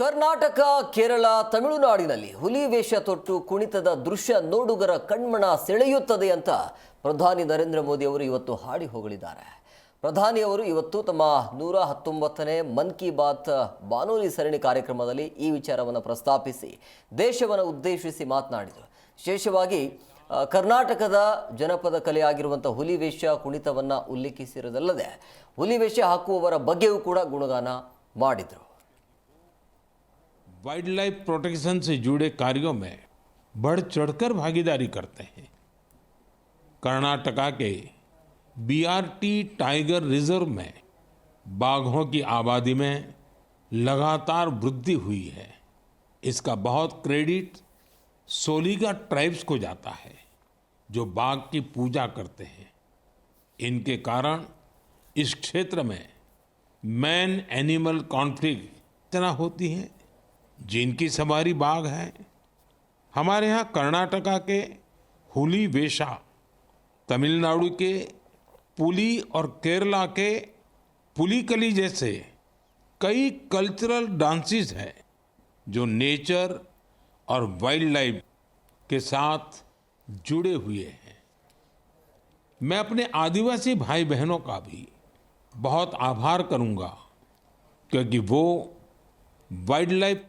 ಕರ್ನಾಟಕ, ಕೇರಳ, ತಮಿಳುನಾಡಿನಲ್ಲಿ ಹುಲಿ ವೇಷ ತೊಟ್ಟು ಕುಣಿತದ ದೃಶ್ಯ ನೋಡುಗರ ಕಣ್ಮಣ ಸೆಳೆಯುತ್ತದೆ ಅಂತ ಪ್ರಧಾನಿ ನರೇಂದ್ರ ಮೋದಿ ಅವರು ಇವತ್ತು ಹಾಡಿ ಹೊಗಳಿದ್ದಾರೆ. ಪ್ರಧಾನಿಯವರು ಇವತ್ತು ತಮ್ಮ ನೂರ ಹತ್ತೊಂಬತ್ತನೇ ಮನ್ ಕಿ ಬಾತ್ ಬಾನೂಲಿ ಸರಣಿ ಕಾರ್ಯಕ್ರಮದಲ್ಲಿ ಈ ವಿಚಾರವನ್ನು ಪ್ರಸ್ತಾಪಿಸಿ, ದೇಶವನ್ನು ಉದ್ದೇಶಿಸಿ ಮಾತನಾಡಿದರು. ವಿಶೇಷವಾಗಿ ಕರ್ನಾಟಕದ ಜನಪದ ಕಲೆಯಾಗಿರುವಂಥ ಹುಲಿ ವೇಷ ಕುಣಿತವನ್ನು ಉಲ್ಲೇಖಿಸಿರೋದಲ್ಲದೆ, ಹುಲಿ ವೇಷ ಹಾಕುವವರ ಬಗ್ಗೆಯೂ ಕೂಡ ಗುಣಗಾನ ಮಾಡಿದರು. वाइल्ड लाइफ प्रोटेक्शन से जुड़े कार्यों में बढ़ चढ़कर भागीदारी करते हैं। कर्नाटका के बीआरटी टाइगर रिज़र्व में बाघों की आबादी में लगातार वृद्धि हुई है। इसका बहुत क्रेडिट सोलिगा ट्राइब्स को जाता है, जो बाघ की पूजा करते हैं। इनके कारण इस क्षेत्र में मैन एनिमल कॉन्फ्लिक्ट इतना होती है। जिनकी सवारी बाघ है, हमारे यहाँ कर्नाटका के हुली वेशा, तमिलनाडु के पुली और केरला के पुलिकली जैसे कई कल्चरल डांसेस हैं, जो नेचर और वाइल्ड लाइफ के साथ जुड़े हुए हैं। मैं अपने आदिवासी भाई बहनों का भी बहुत आभार करूँगा, क्योंकि वो वाइल्ड लाइफ